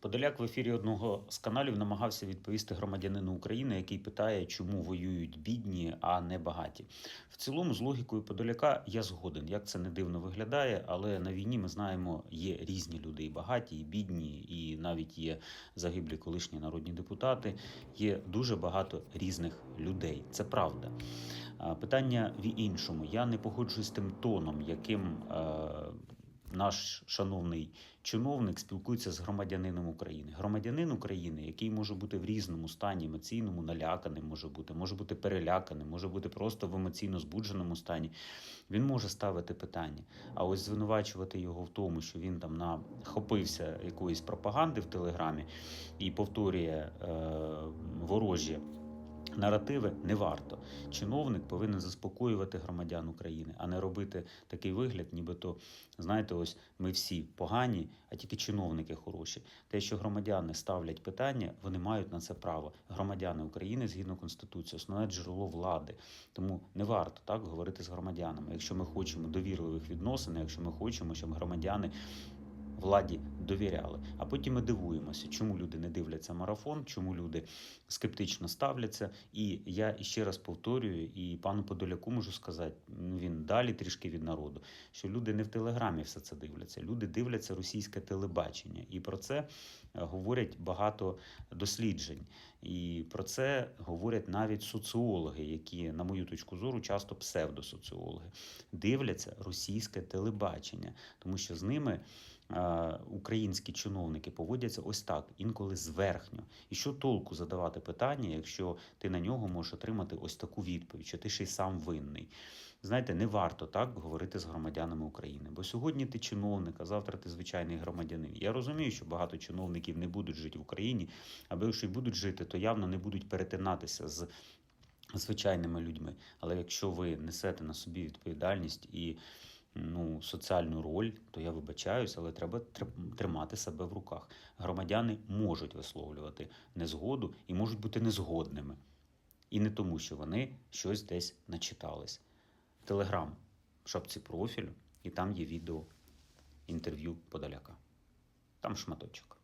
Подоляк в ефірі одного з каналів намагався відповісти громадянину України, який питає, чому воюють бідні, а не багаті. В цілому, з логікою Подоляка я згоден. Як це не дивно виглядає, але на війні ми знаємо, є різні люди, і багаті, і бідні, і навіть є загиблі колишні народні депутати. Є дуже багато різних людей. Це правда. Питання в іншому. Я не погоджуюсь з тим тоном, яким. е, наш шановний чиновник спілкується з громадянином України. Громадянин України, який може бути в різному стані, емоційному, наляканим, може бути, може бути переляканим, може бути просто в емоційно збудженому стані. Він може ставити питання. А ось звинувачувати його в тому, що він там нахопився якоїсь пропаганди в телеграмі і повторює е, ворожі. Наративи не варто. Чиновник повинен заспокоювати громадян України, а не робити такий вигляд, нібито знаєте, ось ми всі погані, а тільки чиновники хороші. Те, що громадяни ставлять питання, вони мають на це право. Громадяни України згідно конституції, основне джерело влади. Тому не варто так говорити з громадянами. Якщо ми хочемо довірливих відносин, якщо ми хочемо, щоб громадяни владі довіряли. А потім ми дивуємося, чому люди не дивляться марафон, чому люди скептично ставляться. І я іще раз повторюю, і пану Подоляку можу сказати, ну, він далі трішки від народу, що люди не в телеграмі все це дивляться. Люди дивляться російське телебачення, і про це е, говорять багато досліджень. І про це говорять навіть соціологи, які, на мою точку зору, часто псевдосоціологи, дивляться російське телебачення, тому що з ними українські чиновники поводяться ось так, інколи зверхньо. І що толку задавати питання, якщо ти на нього можеш отримати ось таку відповідь, що ти ще й сам винний. Знаєте, не варто так говорити з громадянами України, бо сьогодні ти чиновник, а завтра ти звичайний громадянин. Я розумію, що багато чиновників не будуть жити в Україні, або якщо й будуть жити, то явно не будуть перетинатися з звичайними людьми. Але якщо ви несете на собі відповідальність і ну, соціальну роль, то я вибачаюсь, але треба тримати себе в руках. Громадяни можуть висловлювати незгоду і можуть бути незгодними. І не тому, що вони щось десь начитались. Телеграм, в шапці профілю, і там є відео інтерв'ю Подоляка. Там шматочок.